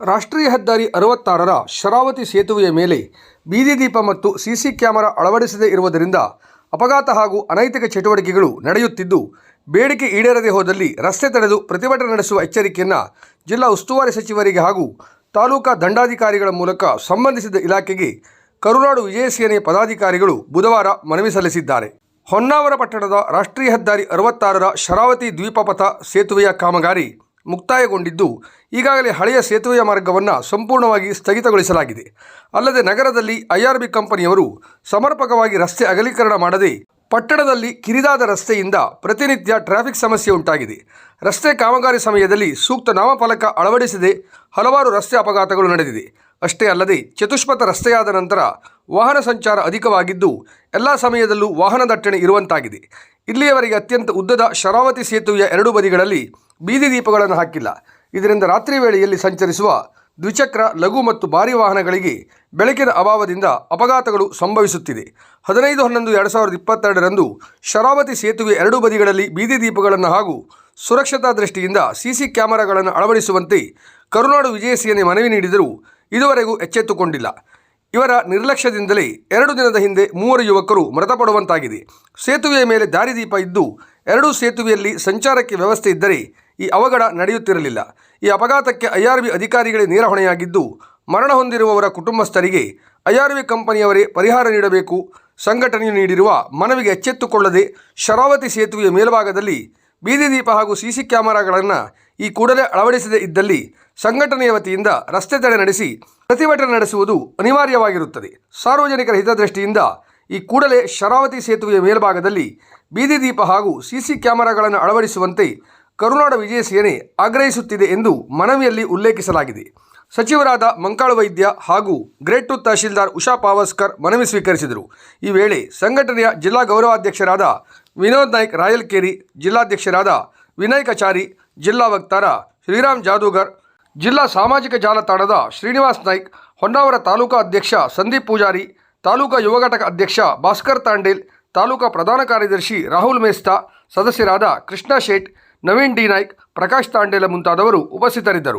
ರಾಷ್ಟ್ರೀಯ ಹೆದ್ದಾರಿ ಅರವತ್ತಾರರ ಶರಾವತಿ ಸೇತುವೆಯ ಮೇಲೆ ಬೀದಿ ದೀಪ ಮತ್ತು ಸಿಸಿ ಕ್ಯಾಮೆರಾ ಅಳವಡಿಸದೇ ಇರುವುದರಿಂದ ಅಪಘಾತ ಹಾಗೂ ಅನೈತಿಕ ಚಟುವಟಿಕೆಗಳು ನಡೆಯುತ್ತಿದ್ದು, ಬೇಡಿಕೆ ಈಡೇರದೆ ಹೋದಲ್ಲಿ ರಸ್ತೆ ತಡೆದು ಪ್ರತಿಭಟನೆ ನಡೆಸುವ ಎಚ್ಚರಿಕೆಯನ್ನು ಜಿಲ್ಲಾ ಉಸ್ತುವಾರಿ ಸಚಿವರಿಗೆ ಹಾಗೂ ತಾಲೂಕಾ ದಂಡಾಧಿಕಾರಿಗಳ ಮೂಲಕ ಸಂಬಂಧಿಸಿದ ಇಲಾಖೆಗೆ ಕರುನಾಡು ವಿಜಯ ಸೇನೆ ಪದಾಧಿಕಾರಿಗಳು ಬುಧವಾರ ಮನವಿ ಸಲ್ಲಿಸಿದ್ದಾರೆ. ಹೊನ್ನಾವರ ಪಟ್ಟಣದ ರಾಷ್ಟ್ರೀಯ ಹೆದ್ದಾರಿ ಅರವತ್ತಾರರ ಶರಾವತಿ ದ್ವೀಪಪಥ ಸೇತುವೆಯ ಕಾಮಗಾರಿ ಮುಕ್ತಾಯಗೊಂಡಿದ್ದು. ಈಗಾಗಲೇ ಹಳೆಯ ಸೇತುವೆಯ ಮಾರ್ಗವನ್ನು ಸಂಪೂರ್ಣವಾಗಿ ಸ್ಥಗಿತಗೊಳಿಸಲಾಗಿದೆ. ಅಲ್ಲದೆ ನಗರದಲ್ಲಿ ಐಆರ್ಬಿ ಕಂಪನಿಯವರು ಸಮರ್ಪಕವಾಗಿ ರಸ್ತೆ ಅಗಲೀಕರಣ ಮಾಡದೆ ಪಟ್ಟಣದಲ್ಲಿ ಕಿರಿದಾದ ರಸ್ತೆಯಿಂದ ಪ್ರತಿನಿತ್ಯ ಟ್ರಾಫಿಕ್ ಸಮಸ್ಯೆ ಉಂಟಾಗಿದೆ. ರಸ್ತೆ ಕಾಮಗಾರಿ ಸಮಯದಲ್ಲಿ ಸೂಕ್ತ ನಾಮಫಲಕ ಅಳವಡಿಸದೆ ಹಲವಾರು ರಸ್ತೆ ಅಪಘಾತಗಳು ನಡೆದಿದೆ. ಅಷ್ಟೇ ಅಲ್ಲದೆ ಚತುಷ್ಪಥ ರಸ್ತೆಯಾದ ನಂತರ ವಾಹನ ಸಂಚಾರ ಅಧಿಕವಾಗಿದ್ದು ಎಲ್ಲ ಸಮಯದಲ್ಲೂ ವಾಹನ ದಟ್ಟಣೆ ಇರುವಂತಾಗಿದೆ. ಇಲ್ಲಿಯವರೆಗೆ ಅತ್ಯಂತ ಉದ್ದದ ಶರಾವತಿ ಸೇತುವೆಯ ಎರಡು ಬದಿಗಳಲ್ಲಿ ಬೀದಿ ದೀಪಗಳನ್ನು ಹಾಕಿಲ್ಲ. ಇದರಿಂದ ರಾತ್ರಿ ವೇಳೆಯಲ್ಲಿ ಸಂಚರಿಸುವ ದ್ವಿಚಕ್ರ, ಲಘು ಮತ್ತು ಭಾರಿ ವಾಹನಗಳಿಗೆ ಬೆಳಕಿನ ಅಭಾವದಿಂದ ಅಪಘಾತಗಳು ಸಂಭವಿಸುತ್ತಿದೆ. ಹದಿನೈದು, ಹನ್ನೊಂದು, ಎರಡು ಸಾವಿರದ ಇಪ್ಪತ್ತೆರಡರಂದು ಶರಾವತಿ ಸೇತುವೆ ಎರಡೂ ಬದಿಗಳಲ್ಲಿ ಬೀದಿ ದೀಪಗಳನ್ನು ಹಾಗೂ ಸುರಕ್ಷತಾ ದೃಷ್ಟಿಯಿಂದ ಸಿಸಿ ಕ್ಯಾಮೆರಾಗಳನ್ನು ಅಳವಡಿಸುವಂತೆ ಕರುನಾಡು ವಿಜಯ ಸೇನೆ ಮನವಿ ನೀಡಿದರೂ ಇದುವರೆಗೂ ಎಚ್ಚೆತ್ತುಕೊಂಡಿಲ್ಲ. ಇವರ ನಿರ್ಲಕ್ಷ್ಯದಿಂದಲೇ ಎರಡು ದಿನದ ಹಿಂದೆ ಮೂವರು ಯುವಕರು ಮೃತಪಡುವಂತಾಗಿದೆ. ಸೇತುವೆಯ ಮೇಲೆ ದಾರಿದೀಪ ಇದ್ದು, ಎರಡೂ ಸೇತುವೆಯಲ್ಲಿ ಸಂಚಾರಕ್ಕೆ ವ್ಯವಸ್ಥೆ ಇದ್ದರೆ ಈ ಅವಘಡ ನಡೆಯುತ್ತಿರಲಿಲ್ಲ. ಈ ಅಪಘಾತಕ್ಕೆ ಐಆರ್ಬಿ ಅಧಿಕಾರಿಗಳೇ ನೇರ ಹೊಣೆಯಾಗಿದ್ದು, ಮರಣ ಹೊಂದಿರುವವರ ಕುಟುಂಬಸ್ಥರಿಗೆ ಐಆರ್ವಿ ಕಂಪನಿಯವರೇ ಪರಿಹಾರ ನೀಡಬೇಕು. ಸಂಘಟನೆಯು ನೀಡಿರುವ ಮನವಿಗೆ ಎಚ್ಚೆತ್ತುಕೊಳ್ಳದೆ, ಶರಾವತಿ ಸೇತುವೆಯ ಮೇಲ್ಭಾಗದಲ್ಲಿ ಬೀದಿ ದೀಪ ಹಾಗೂ ಸಿಸಿ ಕ್ಯಾಮೆರಾಗಳನ್ನು ಈ ಕೂಡಲೇ ಅಳವಡಿಸದೇ ಇದ್ದಲ್ಲಿ ಸಂಘಟನೆಯ ವತಿಯಿಂದ ರಸ್ತೆ ತಡೆ ನಡೆಸಿ ಪ್ರತಿಭಟನೆ ನಡೆಸುವುದು ಅನಿವಾರ್ಯವಾಗಿರುತ್ತದೆ. ಸಾರ್ವಜನಿಕರ ಹಿತದೃಷ್ಟಿಯಿಂದ ಈ ಕೂಡಲೇ ಶರಾವತಿ ಸೇತುವೆಯ ಮೇಲ್ಭಾಗದಲ್ಲಿ ಬೀದಿ ದೀಪ ಹಾಗೂ ಸಿಸಿ ಕ್ಯಾಮೆರಾಗಳನ್ನು ಅಳವಡಿಸುವಂತೆ ಕರುನಾಡ ವಿಜಯ ಸೇನೆ ಆಗ್ರಹಿಸುತ್ತಿದೆ ಎಂದು ಮನವಿಯಲ್ಲಿ ಉಲ್ಲೇಖಿಸಲಾಗಿದೆ. ಸಚಿವರಾದ ಮಂಕಾಳು ವೈದ್ಯ ಹಾಗೂ ಗ್ರೇಟ್ ಟು ತಹಶೀಲ್ದಾರ್ ಉಷಾ ಪಾವಸ್ಕರ್ ಮನವಿ ಸ್ವೀಕರಿಸಿದರು. ಈ ವೇಳೆ ಸಂಘಟನೆಯ ಜಿಲ್ಲಾ ಗೌರವಾಧ್ಯಕ್ಷರಾದ ವಿನೋದ್ ನಾಯ್ಕ್ ರಾಯಲ್ಕೇರಿ, ಜಿಲ್ಲಾಧ್ಯಕ್ಷರಾದ ವಿನಯ್ ಕಚಾರಿ ಜಿಲ್ಲಾ ವಕ್ತಾರ ಶ್ರೀರಾಮ್ ಜಾದೂಗರ್, ಜಿಲ್ಲಾ ಸಾಮಾಜಿಕ ಜಾಲತಾಣದ ಶ್ರೀನಿವಾಸ್ ನಾಯ್ಕ್, ಹೊನ್ನಾವರ ತಾಲೂಕಾ ಅಧ್ಯಕ್ಷ ಸಂದೀಪ್ ಪೂಜಾರಿ, ತಾಲೂಕಾ ಯುವ ಘಟಕ ಅಧ್ಯಕ್ಷ ಭಾಸ್ಕರ್ ತಾಂಡೇಲ್, ತಾಲೂಕಾ ಪ್ರಧಾನ ಕಾರ್ಯದರ್ಶಿ ರಾಹುಲ್ ಮೇಸ್ತಾ, ಸದಸ್ಯರಾದ ಕೃಷ್ಣ ಶೇಟ್, ನವೀನ್ ಡಿ ನಾಯ್ಕ್, ಪ್ರಕಾಶ್ ತಾಂಡೇಲ ಮುಂತಾದವರು ಉಪಸ್ಥಿತರಿದ್ದರು.